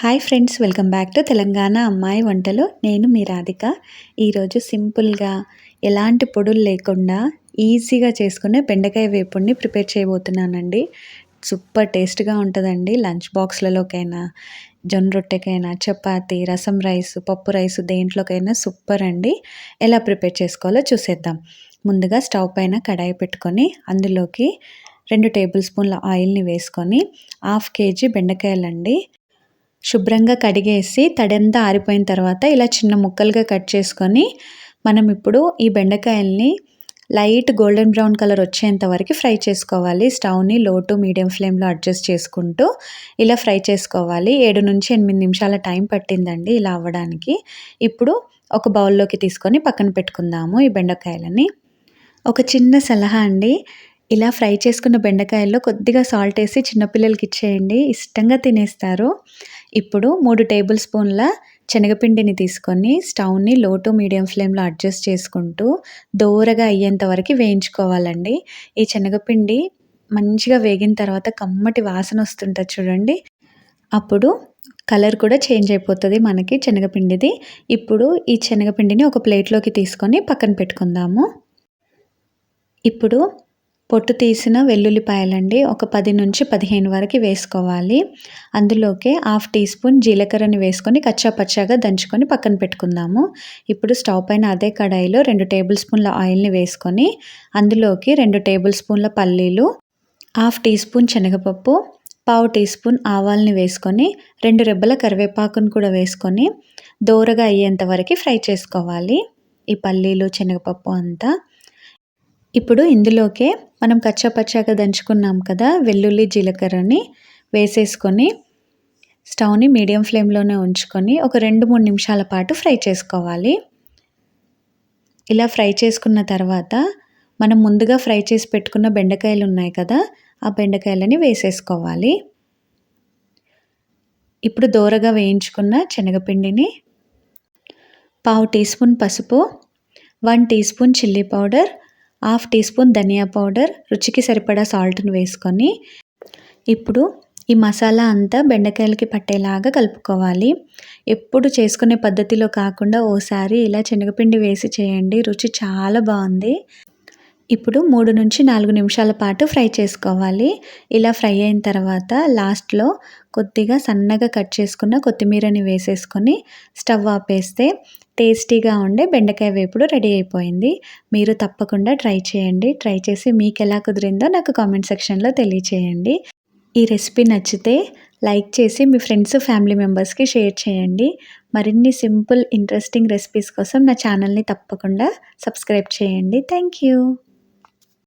Hi friends welcome back to Telangana అమ్మాయి వంటలు నేను మీ రాధిక ఈరోజు సింపుల్గా ఎలాంటి పొడులు లేకుండా ఈజీగా చేసుకునే బెండకాయ వేపుడిని ప్రిపేర్ చేయబోతున్నానండి. సూపర్ టేస్ట్గా ఉంటుందండి లంచ్ బాక్స్లలోకైనా జొన్న రొట్టెకైనా చపాతి రసం రైస్ పప్పు రైస్ దేంట్లోకైనా సూపర్ అండి. ఎలా ప్రిపేర్ చేసుకోవాలో చూసేద్దాం. ముందుగా స్టవ్ పైన కడాయి పెట్టుకొని అందులోకి రెండు టేబుల్ స్పూన్ల ఆయిల్ని వేసుకొని హాఫ్ కేజీ బెండకాయలండి. శుభ్రంగా కడిగేసి తడంతా ఆరిపోయిన తర్వాత ఇలా చిన్న ముక్కలుగా కట్ చేసుకొని మనం ఇప్పుడు ఈ బెండకాయల్ని లైట్ గోల్డెన్ బ్రౌన్ కలర్ వచ్చేంత వరకు ఫ్రై చేసుకోవాలి. స్టవ్ని లో టు మీడియం ఫ్లేమ్లో అడ్జస్ట్ చేసుకుంటూ ఇలా ఫ్రై చేసుకోవాలి. ఏడు నుంచి ఎనిమిది నిమిషాల టైం పట్టిందండి ఇలా అవ్వడానికి. ఇప్పుడు ఒక బౌల్లోకి తీసుకొని పక్కన పెట్టుకుందాము ఈ బెండకాయలని. ఒక చిన్న సలహా అండి. ఇలా ఫ్రై చేసుకున్న బెండకాయల్లో కొద్దిగా సాల్ట్ వేసి చిన్నపిల్లలకి ఇచ్చేయండి. ఇష్టంగా తినేస్తారు. ఇప్పుడు మూడు టేబుల్ స్పూన్ల శనగపిండిని తీసుకొని స్టవ్ని లో టు మీడియం ఫ్లేమ్లో అడ్జస్ట్ చేసుకుంటూ దోరగా అయ్యేంత వరకు వేయించుకోవాలండి. ఈ శనగపిండి మంచిగా వేగిన తర్వాత కమ్మటి వాసన వస్తుంటుంది చూడండి. అప్పుడు కలర్ కూడా చేంజ్ అయిపోతుంది మనకి శనగపిండిది. ఇప్పుడు ఈ శనగపిండిని ఒక ప్లేట్లోకి తీసుకొని పక్కన పెట్టుకుందాము. ఇప్పుడు పొట్టు తీసిన వెల్లుల్లిపాయలండి ఒక పది నుంచి పదిహేను వరకు వేసుకోవాలి. అందులోకే హాఫ్ టీ స్పూన్ జీలకర్రని వేసుకొని కచ్చా పచ్చాగా దంచుకొని పక్కన పెట్టుకుందాము. ఇప్పుడు స్టవ్ పైన అదే కడాయిలో రెండు టేబుల్ స్పూన్ల ఆయిల్ని వేసుకొని అందులోకి రెండు టేబుల్ స్పూన్ల పల్లీలు హాఫ్ టీ స్పూన్ శనగపప్పు పావు టీ స్పూన్ ఆవాల్ని వేసుకొని రెండు రెబ్బల కరివేపాకును కూడా వేసుకొని దోరగా అయ్యేంత వరకు ఫ్రై చేసుకోవాలి. ఈ పల్లీలు శనగపప్పు అంతా ఇప్పుడు ఇందులోకే మనం కచ్చాపచ్చాగా దంచుకున్నాం కదా వెల్లుల్లి జీలకర్రని వేసేసుకొని స్టవ్ని మీడియం ఫ్లేమ్లోనే ఉంచుకొని ఒక రెండు మూడు నిమిషాల పాటు ఫ్రై చేసుకోవాలి. ఇలా ఫ్రై చేసుకున్న తర్వాత మనం ముందుగా ఫ్రై చేసి పెట్టుకున్న బెండకాయలు ఉన్నాయి కదా ఆ బెండకాయలని వేసేసుకోవాలి. ఇప్పుడు దోరగా వేయించుకున్న శనగపిండిని పావు టీ స్పూన్ పసుపు one teaspoon chilli powder half teaspoon dhania powder రుచికి సరిపడా సాల్ట్ని వేసుకొని ఇప్పుడు ఈ మసాలా అంతా బెండకాయలకి పట్టేలాగా కలుపుకోవాలి. ఎప్పుడు చేసుకునే పద్ధతిలో కాకుండా ఓసారి ఇలా శనగపిండి వేసి చేయండి. రుచి చాలా బాగుంది. ఇప్పుడు మూడు నుంచి నాలుగు నిమిషాల పాటు ఫ్రై చేసుకోవాలి. ఇలా ఫ్రై అయిన తర్వాత లాస్ట్లో కొద్దిగా సన్నగా కట్ చేసుకున్న కొత్తిమీరని వేసేసుకొని స్టవ్ ఆపేస్తే టేస్టీగా ఉండే బెండకాయ వేపుడు రెడీ అయిపోయింది. మీరు తప్పకుండా ట్రై చేయండి. ట్రై చేసి మీకు ఎలా కుదిరిందో నాకు కామెంట్ సెక్షన్లో తెలియచేయండి. ఈ రెసిపీ నచ్చితే లైక్ చేసి మీ ఫ్రెండ్స్ ఫ్యామిలీ మెంబర్స్కి షేర్ చేయండి. మరిన్ని సింపుల్ ఇంట్రెస్టింగ్ రెసిపీస్ కోసం నా ఛానల్ని తప్పకుండా సబ్స్క్రైబ్ చేయండి. Thank you.